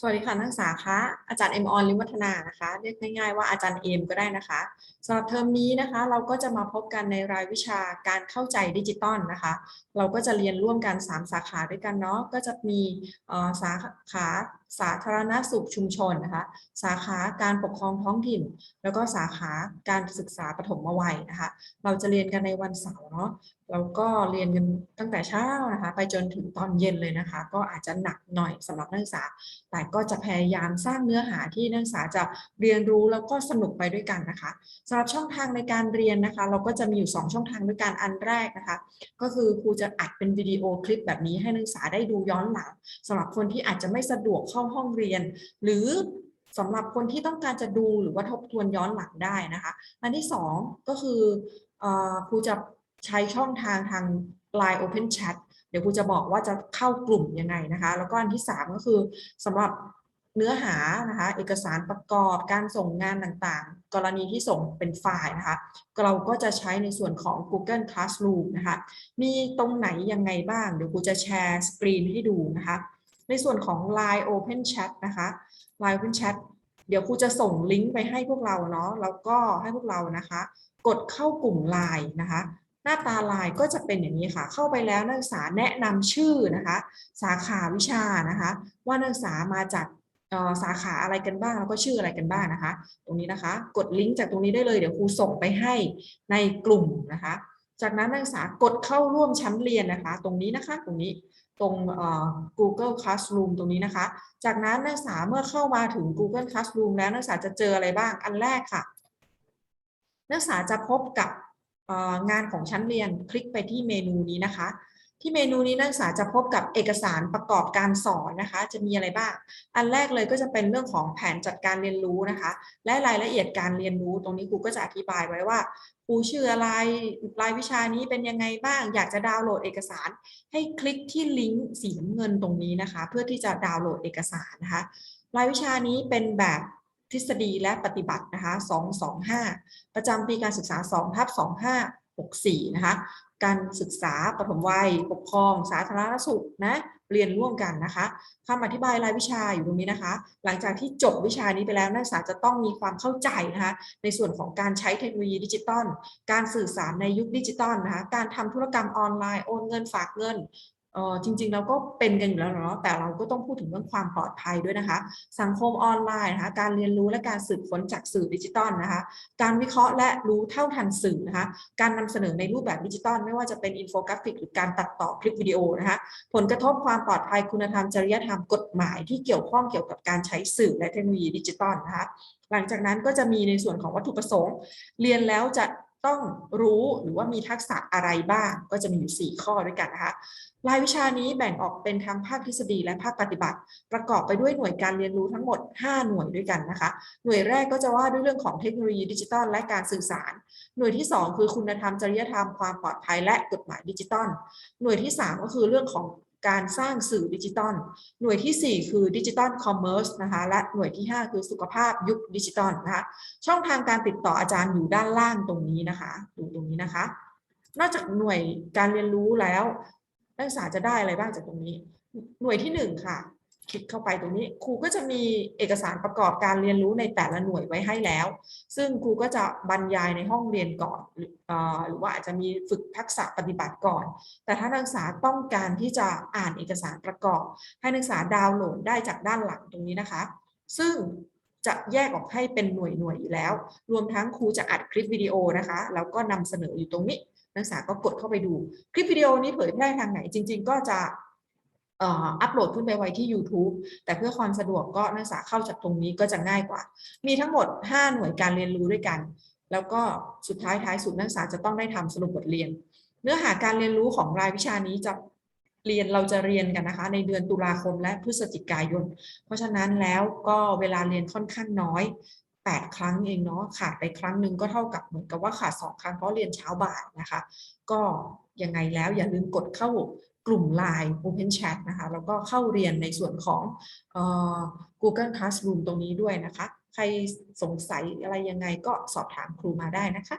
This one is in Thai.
สวัสดีค่ะนักศึกษาคะอาจารย์เอ็มออนลิมวัฒนานะคะเรียกง่ายๆว่าอาจารย์เอ็มก็ได้นะคะสำหรับเทอมนี้นะคะเราก็จะมาพบกันในรายวิชาการเข้าใจดิจิตอลนะคะ เราก็จะเรียนร่วมกัน 3 สาขาด้วยกันเนาะก็จะมีอ่อสาขาสาธารณสุขชุมชนนะคะ สาขาการปกครองท้องถิ่น แล้วก็สาขาการศึกษาปฐมวัยนะคะ เราจะเรียนกันในวันเสาร์เนาะแล้วก็เรียนกันตั้งแต่เช้านะคะ ไปจนถึงตอนเย็นเลยนะคะ ก็อาจจะหนักหน่อยสำหรับนักศึกษา แต่ก็จะพยายามสร้างเนื้อหาที่นักศึกษาจะเรียนรู้แล้วก็สนุกไปด้วยกันนะคะสำหรับช่องทางในการเรียนนะคะ เราก็จะมีอยู่ 2 ช่องทางด้วยกันอันแรกนะคะ ก็คือครูจะอัดเป็นวิดีโอคลิปแบบนี้ให้นักศึกษาได้ดูย้อนหลังสำหรับคนที่อาจจะไม่สะดวกเข้าห้องเรียน หรือสำหรับคนที่ต้องการจะดูหรือว่าทบทวนย้อนหลังได้นะคะ อันที่สองก็คือครูจะใช้ช่องทางทาง Line Open Chat เดี๋ยวครูจะบอกว่าจะเข้ากลุ่มยังไงนะคะ แล้วก็อันที่ 3 ก็คือสำหรับเนื้อหานะคะเอกสารประกอบการส่งงานต่างๆ กรณีที่ส่งเป็นไฟล์นะคะเราก็จะใช้ในส่วนของ Google Classroom นะคะมีตรงไหนยังไงบ้าง เดี๋ยวครูจะแชร์สกรีนให้ดูนะคะ ในส่วนของ Line Open Chat นะคะ Line Open Chat เดี๋ยวครูจะส่งลิงก์ไปให้พวกเราเนาะแล้วก็ให้พวกเรานะคะ กดเข้ากลุ่ม Line นะคะ หน้าตาลายก็จะเป็นอย่างนี้ค่ะ เข้าไปแล้วนักศึกษาแนะนำชื่อนะคะ สาขาวิชานะคะ ว่านักศึกษามาจากสาขาอะไรกันบ้างแล้วก็ชื่ออะไรกันบ้างนะคะ ตรงนี้นะคะ กดลิงก์จากตรงนี้ได้เลยเดี๋ยวครูส่งไปให้ในกลุ่มนะคะ จากนั้นนักศึกษากดเข้าร่วมชั้นเรียนนะคะ ตรงนี้นะคะตรงนี้ตรง Google Classroom ตรงนี้นะคะ จากนั้นนักศึกษาเมื่อเข้ามาถึง Google Classroom แล้วนักศึกษาจะเจออะไรบ้างอันแรกค่ะ นักศึกษาจะพบกับงานของชั้นเรียนคลิกไปที่เมนูนี้นะคะ ที่เมนูนี้นักศึกษาจะพบกับเอกสารประกอบการสอนนะคะ จะมีอะไรบ้าง อันแรกเลยก็จะเป็นเรื่องของแผนจัดการเรียนรู้นะคะ และรายละเอียดการเรียนรู้ ตรงนี้ครูก็จะอธิบายไว้ว่าครูชื่ออะไรรายวิชานี้เป็นยังไงบ้าง อยากจะดาวน์โหลดเอกสาร ให้คลิกที่ลิงก์สีน้ำเงินตรงนี้นะคะ เพื่อที่จะดาวน์โหลดเอกสารนะคะ รายวิชานี้เป็นแบบทฤษฎีและปฏิบัตินะคะ 225 ประจำปีการศึกษา2ทับ2564 นะคะ การศึกษาปฐมวัย ปกครอง สาธารณสุขนะเรียนร่วมกันนะคะคำอธิบายรายวิชาอยู่ตรงนี้นะคะ หลังจากที่จบวิชานี้ไปแล้วนักศึกษาจะต้องมีความเข้าใจนะคะ ในส่วนของการใช้เทคโนโลยีดิจิตอลการสื่อสารในยุคดิจิตอลนะคะ การทำธุรกรรมออนไลน์โอนเงินฝากเงิน ออจริงๆเราก็เป็นกันอยู่แล้วเนาะแต่เราก็ต้องพูดถึงเรื่องความปลอดภัยด้วยนะคะ สังคมออนไลน์นะคะการเรียนรู้และการสืบค้นจากสื่อดิจิตอลนะคะ การวิเคราะห์และรู้เท่าทันสื่อนะคะ การนำเสนอในรูปแบบดิจิตอลไม่ว่าจะเป็นอินโฟกราฟิก หรือการตัดต่อคลิปวิดีโอนะคะ ผลกระทบความปลอดภัยคุณธรรมจริยธรรมกฎหมายที่เกี่ยวข้องเกี่ยวกับการใช้สื่อและเทคโนโลยีดิจิตอลนะคะ หลังจากนั้นก็จะมีในส่วนของวัตถุประสงค์ เรียนแล้วจะต้องรู้หรือว่ามีทักษะอะไรบ้างก็จะมีอยู่ 4 ข้อด้วยกันนะคะ รายวิชานี้แบ่งออกเป็นทั้งภาคทฤษฎีและภาคปฏิบัติ ประกอบไปด้วยหน่วยการเรียนรู้ทั้งหมด 5 หน่วยด้วยกันนะคะ หน่วยแรกก็จะว่าด้วยเรื่องของเทคโนโลยีดิจิทัลและการสื่อสาร หน่วยที่ 2 คือคุณธรรมจริยธรรมความปลอดภัยและกฎหมายดิจิทัล หน่วยที่ 3 ก็คือเรื่องของการสร้างสื่อดิจิตอล หน่วยทีสี่4 คือดิจิตอลคอมเมอร์สนะคะ และหน่วยที่ 5 คือสุขภาพยุคดิจิตอลนะคะ ช่องทางการติดต่ออาจารย์อยู่ด้านล่างตรงนี้นะคะ ดูตรงนี้นะคะ นอกจากหน่วยการเรียนรู้แล้ว นักศึกษาจะได้อะไรบ้างจากตรงนี้ หน่วยที่หนึ่งค่ะ คลิกเข้าไปตรงนี้ ครูก็จะมีเอกสารประกอบการเรียนรู้ในแต่ละหน่วยไว้ให้แล้ว ซึ่งครูก็จะบรรยายในห้องเรียนก่อนหรือว่าอาจจะมีฝึกทักษะปฏิบัติก่อน แต่ถ้านักศึกษาต้องการที่จะอ่านเอกสารประกอบ ให้นักศึกษาดาวน์โหลดได้จากด้านหลังตรงนี้นะคะ ซึ่งจะแยกออกให้เป็นหน่วยหน่วยๆอยู่แล้ว รวมทั้งครูจะอัดคลิปวิดีโอนะคะ แล้วก็นำเสนออยู่ตรงนี้ นักศึกษาก็กดเข้าไปดู คลิปวิดีโอนี้เผยแพร่ทางไหนจริง ๆ ก็จะอัปโหลดขึ้นไปไว้ที่ YouTube แต่เพื่อความสะดวกก็นักศึกษาเข้าจากตรงนี้ก็จะง่ายกว่า มีทั้งหมด 5 หน่วยการเรียนรู้ด้วยกัน แล้วก็สุดท้ายท้ายสุดนักศึกษาจะต้องได้ทำสรุปบทเรียน เนื้อหาการเรียนรู้ของรายวิชานี้จะเรียนเราจะเรียนกันนะคะ ในเดือนตุลาคมและพฤศจิกายน เพราะฉะนั้นแล้วก็เวลาเรียนค่อนข้างน้อย 8 ครั้งเองเนาะขาดไปครั้งหนึ่งก็เท่ากับเหมือนกับว่าขาด 2 ครั้งเพราะเรียนเช้าบ่ายนะคะ ก็ยังไงแล้วอย่าลืมกดเข้ากลุ่ม Line Open Chat นะคะแล้วก็เข้าเรียนในส่วนของออ Google Classroom ตรงนี้ด้วยนะคะ ใครสงสัยอะไรยังไงก็สอบถามครูมาได้นะคะ